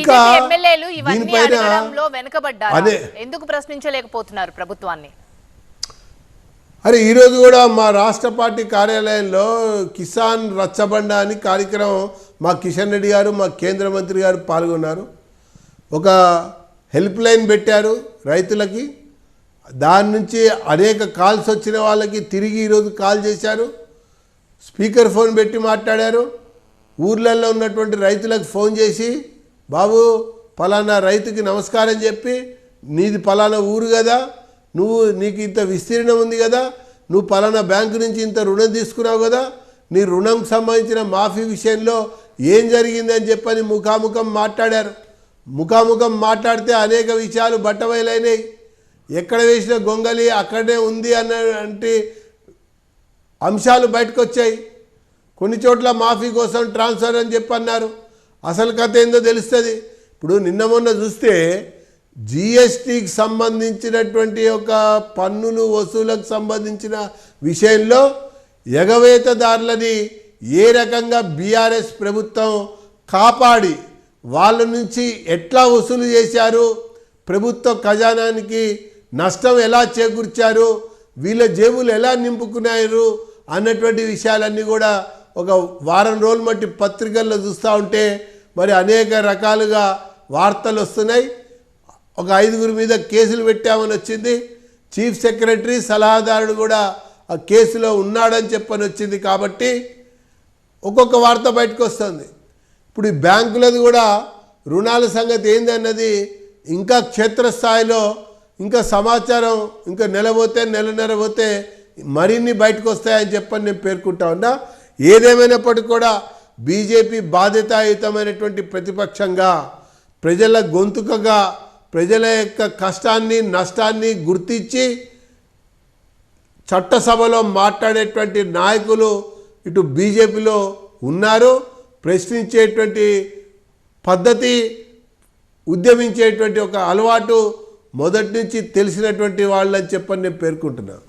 ఇంకా దీనిపైన అదే. ఎందుకు ప్రశ్నించలేకపోతున్నారు ప్రభుత్వాన్ని? అరే ఈరోజు కూడా మా రాష్ట్ర పార్టీ కార్యాలయంలో కిసాన్ రచ్చబండ అని కార్యక్రమం మా కిషన్ రెడ్డి గారు మా కేంద్ర మంత్రి గారు పాల్గొన్నారు. ఒక హెల్ప్ లైన్ పెట్టారు రైతులకి. దాని నుంచి అనేక కాల్స్ వచ్చిన వాళ్ళకి తిరిగి ఈరోజు కాల్ చేశారు. స్పీకర్ ఫోన్ పెట్టి మాట్లాడారు. ఊర్లలో ఉన్నటువంటి రైతులకు ఫోన్ చేసి బాబు పలానా రైతుకి నమస్కారం చెప్పి నీది పలానా ఊరు కదా నువ్వు నీకు ఇంత విస్తీర్ణం ఉంది కదా నువ్వు పలానా బ్యాంకు నుంచి ఇంత రుణం తీసుకున్నావు కదా నీ రుణం సంబంధించిన మాఫీ విషయంలో ఏం జరిగిందని చెప్పని ముఖాముఖం మాట్లాడారు. ముఖాముఖం మాట్లాడితే అనేక విషయాలు బట్టబయలైనాయి. ఎక్కడ వేసిన గొంగలి అక్కడే ఉంది అన్నటువంటి అంశాలు బయటకు వచ్చాయి కొన్ని చోట్ల మాఫీ కోసం ట్రాన్స్ఫర్ అని చెప్పి అన్నారు అసలు కథ ఏందో తెలుస్తుంది. ఇప్పుడు నిన్న మొన్న చూస్తే జిఎస్టికి సంబంధించినటువంటి ఒక పన్నులు వసూలకు సంబంధించిన విషయంలో ఎగవేతదారులని ఏ రకంగా బీఆర్ఎస్ ప్రభుత్వం కాపాడి వాళ్ళ నుంచి ఎట్లా వసూలు చేశారు ప్రభుత్వ ఖజానానికి నష్టం ఎలా చేకూర్చారు వీళ్ళ జేబులు ఎలా నింపుకున్నారు అన్నటువంటి విషయాలన్నీ కూడా ఒక వారం రోజులు మట్టి పత్రికల్లో చూస్తూ ఉంటే మరి అనేక రకాలుగా వార్తలు వస్తున్నాయి. ఒక ఐదుగురి మీద కేసులు పెట్టామని వచ్చింది. చీఫ్ సెక్రటరీ సలహాదారుడు కూడా ఆ కేసులో ఉన్నాడని చెప్పని వచ్చింది కాబట్టి ఒక్కొక్క వార్త బయటకు వస్తుంది. ఇప్పుడు ఈ బ్యాంకులది కూడా రుణాల సంగతి ఏందన్నది ఇంకా క్షేత్రస్థాయిలో ఇంకా సమాచారం ఇంకా నెల పోతే నెలన్నర పోతే మరిన్ని బయటకు వస్తాయని చెప్పని నేను పేర్కొంటా ఉన్నా. ఏదేమైనప్పటికీ కూడా బీజేపీ బాధ్యతాయుతమైనటువంటి ప్రతిపక్షంగా ప్రజల గొంతుకగా ప్రజల యొక్క కష్టాన్ని నష్టాన్ని గుర్తించి చట్టసభలో మాట్లాడేటువంటి నాయకులు ఇటు బీజేపీలో ఉన్నారు. ప్రశ్నించేటువంటి పద్ధతి ఉద్యమించేటువంటి ఒక అలవాటు మొదటి నుంచి తెలిసినటువంటి వాళ్ళని చెప్పని నేను పేర్కొంటున్నాను